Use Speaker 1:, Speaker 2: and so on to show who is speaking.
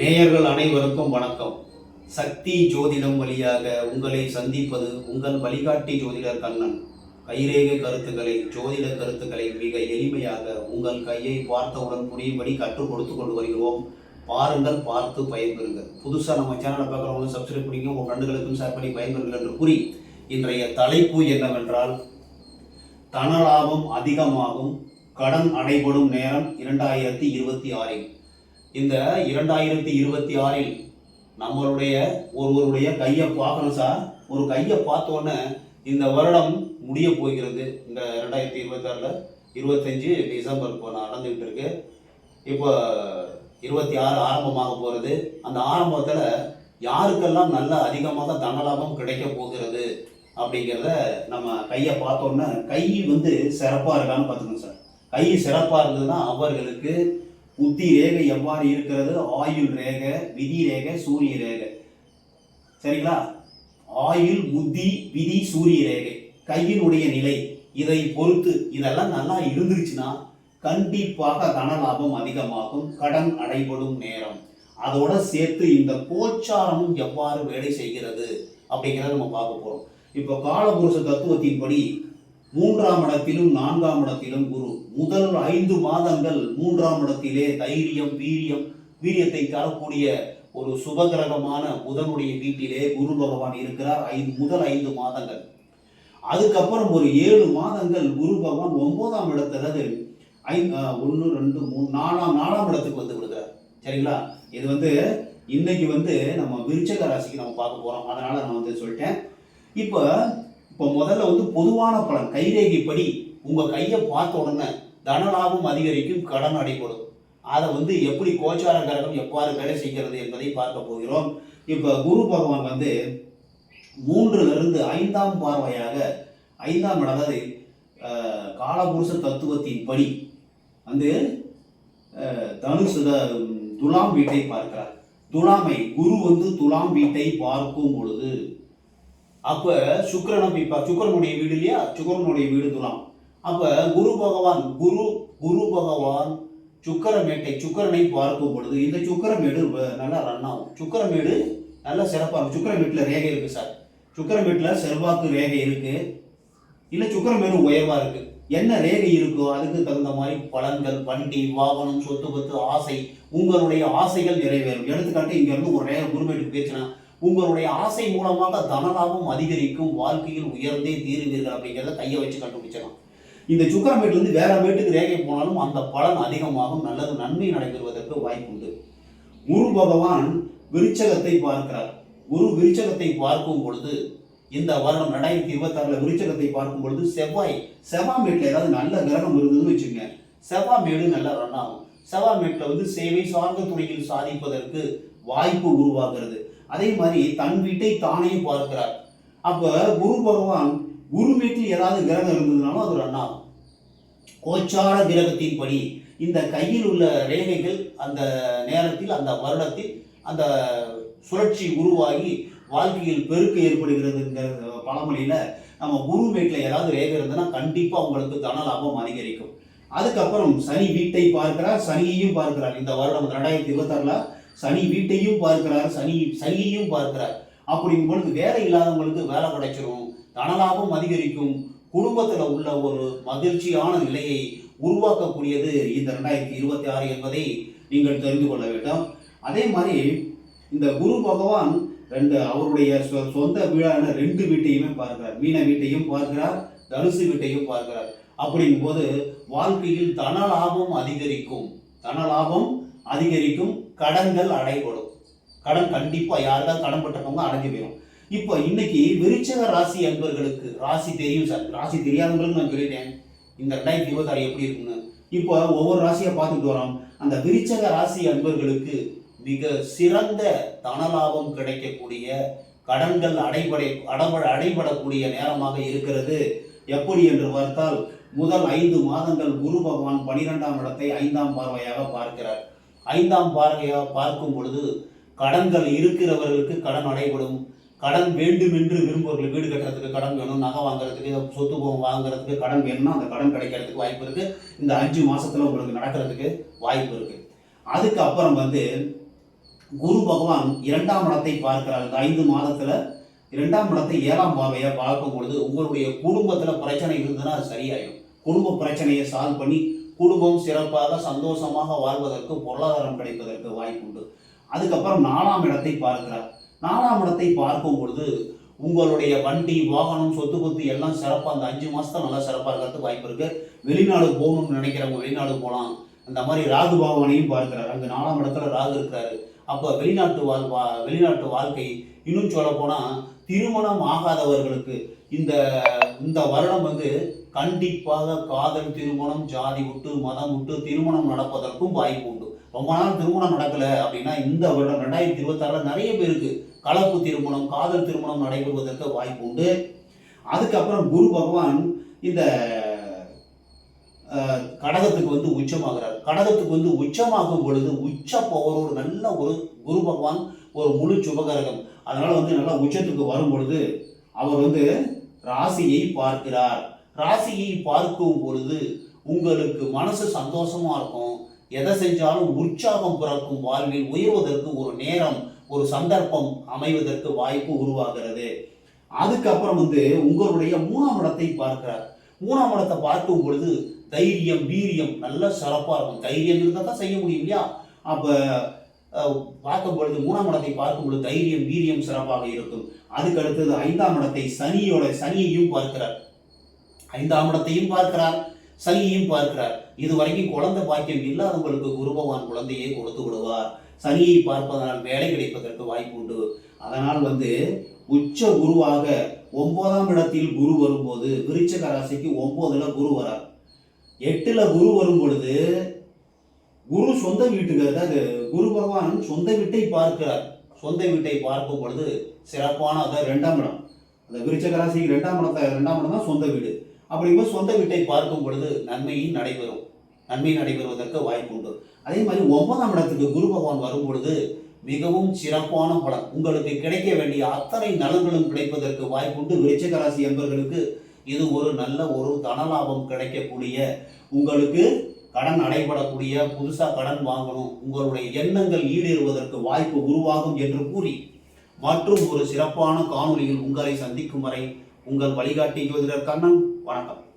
Speaker 1: நேயர்கள் அனைவருக்கும் வணக்கம். சக்தி ஜோதிடம் வழியாக உங்களை சந்திப்பது உங்கள் வழிகாட்டி ஜோதிடர் கண்ணன். கைரேகை கருத்துக்களை ஜோதிட கருத்துக்களை மிக எளிமையாக உங்கள் கையை பார்த்தவுடன் புரியும்படி கற்றுக் கொடுத்து கொண்டு வருகிறோம். பாருங்கள் பார்த்து பயன்பெறுங்கள். புதுசாக நம்ம சேனலை பார்க்குறவங்க சப்ஸ்கிரைப் பண்ணிங்க உங்கள் ஃப்ரெண்டுகளுக்கும் ஷேர் பண்ணி பயன்பெறுங்கள் என்று கூறி இன்றைய தலைப்பு என்னவென்றால் தனலாபம் அதிகமாகும் கடன் அடைபடும் நேரம் இரண்டாயிரத்தி இருபத்தி ஆறில். இந்த இரண்டாயிரத்தி இருபத்தி ஆறில் நம்மளுடைய ஒருவருடைய கையை பார்க்கணும் சார் ஒரு கையை பார்த்தோன்னே இந்த வருடம் முடிய போகிறது. இந்த ரெண்டாயிரத்தி இருபத்தாறில் இருபத்தஞ்சு டிசம்பர் இப்போ நடந்துக்கிட்டு இருக்கு. இப்போ இருபத்தி ஆறு ஆரம்பமாக போகிறது. அந்த ஆரம்பத்தில் யாருக்கெல்லாம் நல்ல அதிகமாக தனலாபம் கிடைக்க போகிறது அப்படிங்கிறத நம்ம கையை பார்த்தோன்னே கை வந்து சிறப்பாக இருக்கான்னு பார்த்துக்கணும் சார் கை சிறப்பாக இருந்ததுன்னா அவர்களுக்கு புத்தி ரேகை எவ்வாறு இருக்கிறது? ஆயுள் ரேகை விதி ரேகை சூரிய ரேகை. சரிங்களா? ஆயுள் புத்தி விதி சூரிய ரேகை. கையினுடைய நிலை. இதை பொறுத்து இதெல்லாம் நல்லா இருந்துருச்சுன்னா கண்டிப்பாக தனலாபம் அதிகமாகும் கடன் அடைபடும் நேரம். அதோட சேர்த்து இந்த கோச்சாரமும் எவ்வாறு வேலை செய்கிறது அப்படிங்கிறத நம்ம பார்க்க போகிறோம் இப்போ காலபுருஷ தத்துவத்தின்படி மூன்றாம் இடத்திலும் நான்காம் இடத்திலும் குரு. முதல் ஐந்து மாதங்கள் மூன்றாம் இடத்திலே தைரியம் வீரியம் வீரியத்தை தரக்கூடிய ஒரு சுபகிரகமான புதனுடைய வீட்டிலே குரு பகவான் இருக்கிறார். ஐந்து முதல் ஐந்து மாதங்கள். அதுக்கப்புறம் ஒரு ஏழு மாதங்கள் குரு பகவான் ஒன்பதாம் இடத்துல அது ஐ ஒன்று ரெண்டு மூணு நாலாம் நாலாம் இடத்துக்கு வந்து விடுகிறார். சரிங்களா? இது வந்து இன்னைக்கு வந்து நம்ம விருச்சக ராசிக்கு நம்ம பார்க்க போறோம். அதனால நான் வந்து சொல்லிட்டேன். இப்போ இப்போ முதல்ல வந்து பொதுவான பலன் கைரேகைப்படி உங்கள் கையை பார்த்த உடனே தனலாபம் அதிகரிக்கும் கடன் அடைபடும். அதை வந்து எப்படி கோச்சார கிரகம் எவ்வாறு வேலை செய்கிறது என்பதை பார்க்க போகிறோம். இப்போ குரு பகவான் வந்து மூன்றிலிருந்து ஐந்தாம் பார்வையாக ஐந்தாம் இடம் அதாவது காலபுருஷ தத்துவத்தின் படி வந்து தனுசு துலாம் வீட்டை பார்க்கிறார். துலாமை குரு வந்து துலாம் வீட்டை பார்க்கும் பொழுது அப்போ சுக்கிரனை இப்போ சுக்கரனுடைய வீடு இல்லையா? சுக்கரனுடைய வீடு துலாம். அப்போ குரு பகவான் குரு குரு பகவான் சுக்கரமேட்டை சுக்கரனை பார்க்கும் பொழுது இந்த சுக்கரமேடு நல்லா ரன் ஆகும். சுக்கரமேடு நல்லா சிறப்பாக இருக்கும். சுக்கரமேட்டில் ரேகை இருக்குது சார். சுக்கரமேட்டில் செல்வாக்கு ரேகை இருக்குது இல்லை சுக்கரமேடு உயர்வாக இருக்குது என்ன ரேகை இருக்கோ அதுக்கு தகுந்த மாதிரி பழங்கள் வண்டி வாகனம் சொத்து பத்து ஆசை உங்களுடைய ஆசைகள் நிறைவேறும். எடுத்துக்காட்டு இங்கேருந்து ஒரு ரேகை குருமேட்டுக்கு பேச்சுனா உங்களுடைய ஆசை மூலமாக தனலாபம் அதிகரிக்கும் வாழ்க்கையில் உயர்ந்தே தீருவீர்கள் அப்படிங்கிறத கையை வச்சு கண்டுபிடிச்சிடலாம். இந்த சுக்கரமேட்டிலிருந்து வேற மேட்டுக்கு ரேகை போனாலும் அந்த பலன் அதிகமாகும் நல்லது நன்மை நடைபெறுவதற்கு வாய்ப்புண்டு குரு பகவான் விருச்சகத்தை பார்க்கிறார். குரு விருச்சகத்தை பார்க்கும் பொழுது இந்த வருடம் ரெண்டாயிரத்தி இருபத்தாறுல விருச்சகத்தை பார்க்கும் பொழுது செவ்வாய் செவ்வாய் மேட்டில் ஏதாவது நல்ல கிரகம் இருந்ததுன்னு வச்சுங்க செவ்வாய் மேடு நல்லா ரன் ஆகும். செவ்வாய் மேட்டில் வந்து சேவை சார்ந்த துறையில் சாதிப்பதற்கு வாய்ப்பு உருவாகிறது. அதே மாதிரி தன் வீட்டை தானே பார்க்கிறார். அப்போ குரு பகவான் குரு வீட்டில் ஏதாவது கிரகம் இருந்ததுனாலும் அது ஒரு அண்ணா கோச்சார கிரகத்தின்படி இந்த கையில் உள்ள ரேகைகள் அந்த நேரத்தில் அந்த வருடத்தில் அந்த சுழற்சி உருவாகி வாழ்க்கையில் பெருக்கு ஏற்படுகிறதுங்கிற பழமொழியில் நம்ம குரு வீட்டில் ஏதாவது ரேகை இருந்ததுன்னா கண்டிப்பாக உங்களுக்கு தன லாபம் அதிகரிக்கும். அதுக்கப்புறம் சனி வீட்டை பார்க்கிறார் சனியையும் பார்க்கிறார். இந்த வருடம் ரெண்டாயிரத்தி இருபத்தாறில் சனி வீட்டையும் பார்க்கிறார் சனி சனியையும் பார்க்கிறார். அப்படிங்கும் பொழுது வேலை இல்லாதவங்களுக்கு வேலை கிடைச்சிரும் தனலாபம் அதிகரிக்கும். குடும்பத்தில் உள்ள ஒரு மகிழ்ச்சியான நிலையை உருவாக்கக்கூடியது இந்த ரெண்டாயிரத்தி இருபத்தி ஆறு என்பதை நீங்கள் தெரிந்து கொள்ள வேண்டும். அதே மாதிரி இந்த குரு பகவான் ரெண்டு அவருடைய சொ- சொந்த வீடான ரெண்டு வீட்டையுமே பார்க்கிறார். மீன வீட்டையும் பார்க்கிறார் தனுசு வீட்டையும் பார்க்கிறார். அப்படிங்கும்போது வாழ்க்கையில் தனலாபம் அதிகரிக்கும். தனலாபம் அதிகரிக்கும் கடன்கள் அடைபடும். கடன் கண்டிப்பாக யாருக்காவது கடன் பட்டவங்க அடைஞ்சு போயிடும் இப்போ இன்னைக்கு விருச்சக ராசி அன்பர்களுக்கு ராசி தெரியும் சார். ராசி தெரியாதவங்களுக்கு நான் சொல்லிட்டேன். இந்த ரெண்டாயிரத்தி இருபத்தாறு எப்படி இருக்குன்னு இப்போ ஒவ்வொரு ராசியை பார்த்துட்டு வரோம். அந்த விருச்சக ராசி அன்பர்களுக்கு மிக சிறந்த தனலாபம் கிடைக்கக்கூடிய கடன்கள் அடைபடை அடபட அடைபடக்கூடிய நேரமாக இருக்கிறது. எப்படி என்று பார்த்தால் முதல் ஐந்து மாதங்கள் குரு பகவான் பனிரெண்டாம் இடத்தை ஐந்தாம் பார்வையாக பார்க்கிறார். ஐந்தாம் பார்வையாக பார்க்கும் பொழுது கடன்கள் இருக்கிறவர்களுக்கு கடன் அடைபடும் கடன் வேண்டும் என்று விரும்புவர்கள் வீடு கட்டுறதுக்கு கடன் வேணும் நகை வாங்குறதுக்கு சொத்து போகம் வாங்குறதுக்கு கடன் வேணும்னா அந்த கடன் கிடைக்கிறதுக்கு வாய்ப்பு இருக்கு. இந்த அஞ்சு மாசத்துல உங்களுக்கு நடக்கிறதுக்கு வாய்ப்பு இருக்கு. அதுக்கப்புறம் வந்து குரு பகவான் இரண்டாம் இடத்தை பார்க்கிறார். இந்த ஐந்து மாதத்துல இரண்டாம் இடத்தை ஏழாம் பாவையாக பார்க்கும் பொழுது உங்களுடைய குடும்பத்துல பிரச்சனை இருந்ததுன்னா அது சரியாயிடும். குடும்ப பிரச்சனையை சால்வ் பண்ணி குடும்பம் சிறப்பாக சந்தோஷமாக வாழ்வதற்கு பொருளாதாரம் கிடைப்பதற்கு வாய்ப்புண்டு. அதுக்கப்புறம் நாலாம் இடத்தை பார்க்கிறார். நாலாம் இடத்தை பார்க்கும் பொழுது உங்களுடைய வண்டி வாகனம் சொத்து பத்து எல்லாம் சிறப்பாக அந்த அஞ்சு மாதத்தை நல்லா சிறப்பாக இருக்கிறதுக்கு வாய்ப்பு இருக்கு. வெளிநாடு போகணும்னு நினைக்கிறவங்க வெளிநாடு போகலாம் அந்த மாதிரி ராகு பகவானையும் பார்க்கிறார். அங்கே நாலாம் இடத்துல ராகு இருக்கிறாரு. அப்போ வெளிநாட்டு வாழ் வெளிநாட்டு வாழ்க்கை இன்னும் சொல்ல போனால் திருமணம் ஆகாதவர்களுக்கு இந்த இந்த வருடம் வந்து கண்டிப்பாக காதல் திருமணம் ஜாதி விட்டு மதம் விட்டு திருமணம் நடப்பதற்கும் வாய்ப்பு உண்டு. ரொம்ப நாள் திருமணம் நடக்கல அப்படின்னா இந்த வருடம் ரெண்டாயிரத்தி இருபத்தாறுல நிறைய பேருக்கு கலப்பு திருமணம் காதல் திருமணம் நடைபெறுவதற்கு வாய்ப்பு உண்டு. அதுக்கப்புறம் குரு பகவான் இந்த கடகத்துக்கு வந்து உச்சமாகிறார். கடகத்துக்கு வந்து உச்சமாகும் பொழுது உச்ச பவரோடு நல்ல ஒரு குரு பகவான் ஒரு முழு சுபகரகம். அதனால வந்து நல்லா உச்சத்துக்கு வரும் பொழுது அவர் வந்து ராசியை பார்க்கிறார். ராசியை பார்க்கும் பொழுது உங்களுக்கு மனசு சந்தோஷமா இருக்கும். எதை செஞ்சாலும் உற்சாகம் பிறக்கும் வாழ்வில் உயர்வதற்கு ஒரு நேரம் ஒரு சந்தர்ப்பம் அமைவதற்கு வாய்ப்பு உருவாகிறது. அதுக்கப்புறம் வந்து உங்களுடைய மூணாம் இடத்தை பார்க்கிறார். மூணாம் இடத்தை பார்க்கும் பொழுது தைரியம் வீரியம் நல்ல சிறப்பாக இருக்கும். தைரியம் இருந்தால் தான் செய்ய முடியும் இல்லையா? அப்போ பார்க்கும் பொழுது மூணாம் இடத்தை பார்க்கும் பொழுது தைரியம் வீரியம் சிறப்பாக இருக்கும். அதுக்கு அடுத்தது ஐந்தாம் இடத்தை சனியோட சனியையும் பார்க்கிறார். ஐந்தாம் இடத்தையும் பார்க்கிறார் சனியையும் பார்க்கிறார். இது வரைக்கும் குழந்தை பாக்கியம் இல்லாதவங்களுக்கு குரு பகவான் குழந்தையை கொடுத்து விடுவார். சனியை பார்ப்பதனால் வேலை கிடைப்பதற்கு வாய்ப்பு உண்டு. அதனால் வந்து உச்ச குருவாக ஒன்பதாம் இடத்தில் குரு வரும்போது விருச்சக ராசிக்கு ஒன்பதுல குரு வரார். எட்டுல குரு வரும் பொழுது குரு சொந்த வீட்டுக்கு அதாவது குரு பகவான் சொந்த வீட்டை பார்க்கிறார். சொந்த வீட்டை பார்க்கும் பொழுது சிறப்பான அதாவது ரெண்டாம் இடம். அந்த விருச்சக ராசிக்கு ரெண்டாம் இடத்தை ரெண்டாம் இடம் தான் சொந்த வீடு. அப்படிங்கும்போது சொந்த வீட்டை பார்க்கும் பொழுது நன்மையும் நடைபெறும். நன்மை நடைபெறுவதற்கு வாய்ப்பு உண்டு. அதே மாதிரி ஒன்பதாம் இடத்துக்கு குரு பகவான் வரும் பொழுது மிகவும் சிறப்பான பலன். உங்களுக்கு கிடைக்க வேண்டிய அத்தனை நலன்களும் கிடைப்பதற்கு வாய்ப்புண்டு விருச்சிக ராசி என்பவர்களுக்கு இது ஒரு நல்ல ஒரு தனலாபம் கிடைக்கக்கூடிய உங்களுக்கு கடன் அடைபடக்கூடிய புதுசாக கடன் வாங்கணும் உங்களுடைய எண்ணங்கள் ஈடேறுவதற்கு வாய்ப்பு உருவாகும் என்று கூறி மற்றும் ஒரு சிறப்பான காணொளியில் உங்களை சந்திக்கும் வரை உங்கள் வழிகாட்டி ஜோதிடர் கண்ணன் வணக்கம்